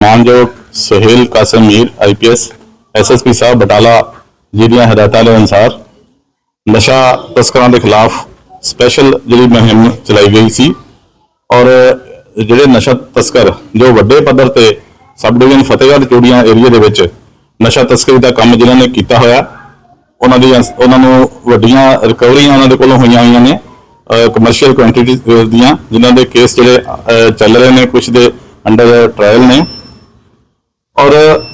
ਮਾਨਯੋਗ Suhail Qasim Mir IPS SSP ਸਾਹਿਬ, ਬਟਾਲਾ ਜੀ ਦੀਆਂ ਹਦਾਇਤਾਂ ਦੇ ਅਨੁਸਾਰ ਨਸ਼ਾ ਤਸਕਰਾਂ ਦੇ ਖਿਲਾਫ ਸਪੈਸ਼ਲ ਜਿਹੜੀ ਮੁਹਿੰਮ ਚਲਾਈ ਗਈ ਸੀ ਔਰ ਜਿਹੜੇ ਨਸ਼ਾ ਤਸਕਰ, ਜੋ ਵੱਡੇ ਪੱਧਰ ਤੇ sub division Fatehgarh Churian area ਦੇ ਵਿੱਚ ਨਸ਼ਾ ਤਸਕਰੀ ਦਾ ਕੰਮ ਜਿਨ੍ਹਾਂ ਨੇ ਕੀਤਾ ਹੋਇਆ, ਉਹਨਾਂ ਦੀ ਉਹਨਾਂ ਨੂੰ ਵੱਡੀਆਂ ਰਿਕਵਰੀਆਂ ਉਹਨਾਂ ਦੇ ਕੋਲੋਂ ਹੋਈਆਂ ਹੋਈਆਂ ਨੇ ਕਮਰਸ਼ੀਅਲ ਕੁਆਂਟੀਟੀ ਦੀਆਂ, ਜਿਨ੍ਹਾਂ ਦੇ ਕੇਸ ਜਿਹੜੇ ਚੱਲ ਰਹੇ ਨੇ ਕੁਝ ਦੇ ਅੰਡਰ ਟ੍ਰਾਇਲ ਨੇ।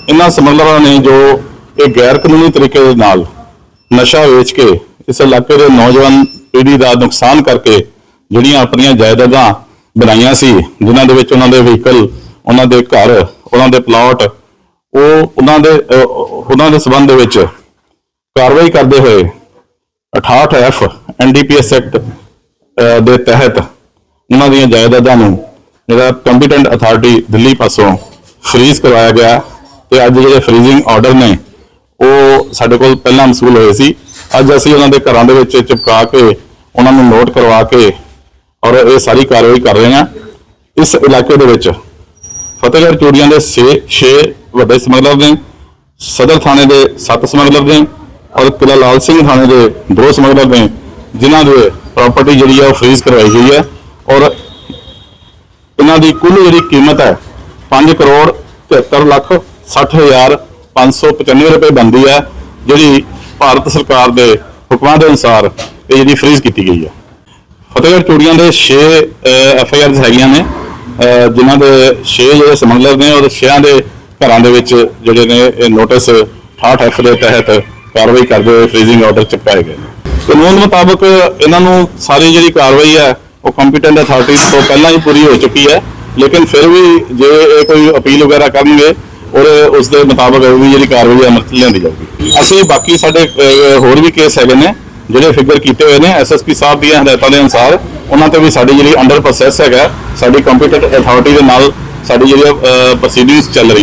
ਇਹਨਾਂ ਸਮਗਲਰਾਂ ਨੇ ਜੋ ਇਹ ਗੈਰ ਕਾਨੂੰਨੀ ਤਰੀਕੇ ਦੇ ਨਾਲ ਨਸ਼ਾ ਵੇਚ ਕੇ ਇਸ ਇਲਾਕੇ ਦੇ ਨੌਜਵਾਨ ਪੀੜ੍ਹੀ ਦਾ ਨੁਕਸਾਨ ਕਰਕੇ ਜਿਹੜੀਆਂ ਆਪਣੀਆਂ ਜਾਇਦਾਦਾਂ ਬਣਾਈਆਂ ਸੀ, ਜਿਨ੍ਹਾਂ ਦੇ ਵਿੱਚ ਉਹਨਾਂ ਦੇ ਵਹੀਕਲ, ਉਹਨਾਂ ਦੇ ਘਰ, ਉਹਨਾਂ ਦੇ ਪਲਾਟ, ਉਹ ਉਹਨਾਂ ਦੇ ਉਹਨਾਂ ਦੇ ਸਬੰਧ ਦੇ ਵਿੱਚ ਕਾਰਵਾਈ ਕਰਦੇ ਹੋਏ 68 ਐਫ ਐਨਡੀਪੀਐਸ ਐਕਟ ਦੇ ਤਹਿਤ ਉਹਨਾਂ ਦੀਆਂ ਜਾਇਦਾਦਾਂ ਨੂੰ ਜਿਹੜਾ ਕੰਪੀਟੈਂਟ ਅਥਾਰਟੀ ਦਿੱਲੀ ਪਾਸੋਂ ਫ੍ਰੀਜ਼ ਕਰਵਾਇਆ ਗਿਆ। ਤੇ ਅੱਜ ਜਿਹੜੇ ਫ੍ਰੀਜ਼ਿੰਗ ਆਰਡਰ ਨੇ, ਉਹ ਸਾਡੇ ਕੋਲ ਪਹਿਲਾਂ ਮਸੂਲ ਹੋਏ ਸੀ। ਅੱਜ ਅਸੀਂ ਉਹਨਾਂ ਦੇ ਘਰਾਂ ਦੇ ਵਿੱਚ ਚਿਪਕਾ ਕੇ, ਉਹਨਾਂ ਨੂੰ ਨੋਟ ਕਰਵਾ ਕੇ ਔਰ ਇਹ ਸਾਰੀ ਕਾਰਵਾਈ ਕਰ ਰਹੇ ਹਾਂ। ਇਸ ਇਲਾਕੇ ਦੇ ਵਿੱਚ ਫਤਿਹਗੜ੍ਹ ਚੂੜੀਆਂ ਦੇ 6 6 ਵੱਡੇ ਸਮਗਲਰ ਨੇ, ਸਦਰ ਥਾਣੇ ਦੇ 7 ਸਮਗਲਰ ਨੇ ਔਰ ਕਿਲਾ ਲਾਲ ਸਿੰਘ ਥਾਣੇ ਦੇ ਦੋ ਸਮਗਲਰ ਨੇ, ਜਿਨ੍ਹਾਂ ਦੇ ਪ੍ਰਾਪਰਟੀ ਜਿਹੜੀ ਹੈ ਉਹ ਫ੍ਰੀਜ਼ ਕਰਵਾਈ ਗਈ ਹੈ ਔਰ ਇਹਨਾਂ ਦੀ ਕੁੱਲ ਜਿਹੜੀ ਕੀਮਤ ਹੈ 5 ਕਰੋੜ 73 ਲੱਖ 60 ਹਜ਼ਾਰ 595 ਰੁਪਏ ਬਣਦੀ ਹੈ, ਜਿਹੜੀ ਭਾਰਤ ਸਰਕਾਰ ਦੇ ਹੁਕਮਾਂ ਦੇ ਅਨੁਸਾਰ ਇਹ ਜਿਹੜੀ ਫ੍ਰੀਜ਼ ਕੀਤੀ ਗਈ ਹੈ। ਫਤਿਹਗੜ੍ਹ ਚੂੜੀਆਂ ਦੇ 6 ਐਫ ਆਈ ਆਰਸ ਹੈਗੀਆਂ ਨੇ। ਅਹ, ਜਿਨ੍ਹਾਂ ਦੇ 6 ਜਿਹੜੇ ਸਮਗਲਰ ਨੇ ਔਰ 6 ਦੇ ਘਰਾਂ ਦੇ ਵਿੱਚ ਜਿਹੜੇ ਨੇ ਇਹ ਨੋਟਿਸ 68 ਐਫ ਦੇ ਤਹਿਤ ਕਾਰਵਾਈ ਕਰਦੇ ਹੋਏ ਫ੍ਰੀਜ਼ਿੰਗ ਆਰਡਰ ਚੁਕਾਏ ਗਏ ਨੇ। ਕਾਨੂੰਨ ਮੁਤਾਬਕ ਇਹਨਾਂ ਨੂੰ ਸਾਰੀ ਜਿਹੜੀ ਕਾਰਵਾਈ ਹੈ, ਉਹ ਕੰਪੀਟੈਂਟ ਅਥਾਰਟੀ ਤੋਂ ਪਹਿਲਾਂ ਹੀ ਪੂਰੀ ਹੋ ਚੁੱਕੀ ਹੈ। ਲੇਕਿਨ ਫਿਰ ਵੀ ਜੇ ਇਹ ਕੋਈ ਅਪੀਲ ਵਗੈਰਾ ਕਰਨਗੇ ਔਰ ਉਸ ਦੇ ਮੁਤਾਬਕ ਵੀ ਜਿਹੜੀ ਕਾਰਵਾਈ ਹੈ ਅਮਲ ਲਿਆਂਦੀ ਜਾਊਗੀ। ਅਸੀਂ ਬਾਕੀ ਸਾਡੇ ਹੋਰ ਵੀ ਕੇਸ ਹੈਗੇ ਨੇ, ਜਿਹੜੇ ਫਿਗਰ ਕੀਤੇ ਹੋਏ ਨੇ ਐਸਐਸਪੀ ਸਾਹਿਬ ਦੀਆਂ ਹਦਾਇਤਾਂ ਦੇ ਅਨੁਸਾਰ, ਉਹਨਾਂ ਤੇ ਵੀ ਸਾਡੀ ਜਿਹੜੀ ਅੰਡਰ ਪ੍ਰੋਸੈਸ ਹੈਗਾ, ਸਾਡੀ ਕੰਪੀਟੈਂਟ ਅਥਾਰਟੀ ਦੇ ਨਾਲ ਸਾਡੀ ਜਿਹੜੀ ਪ੍ਰੋਸੀਡਿੰਗਸ ਚੱਲ ਰਹੀ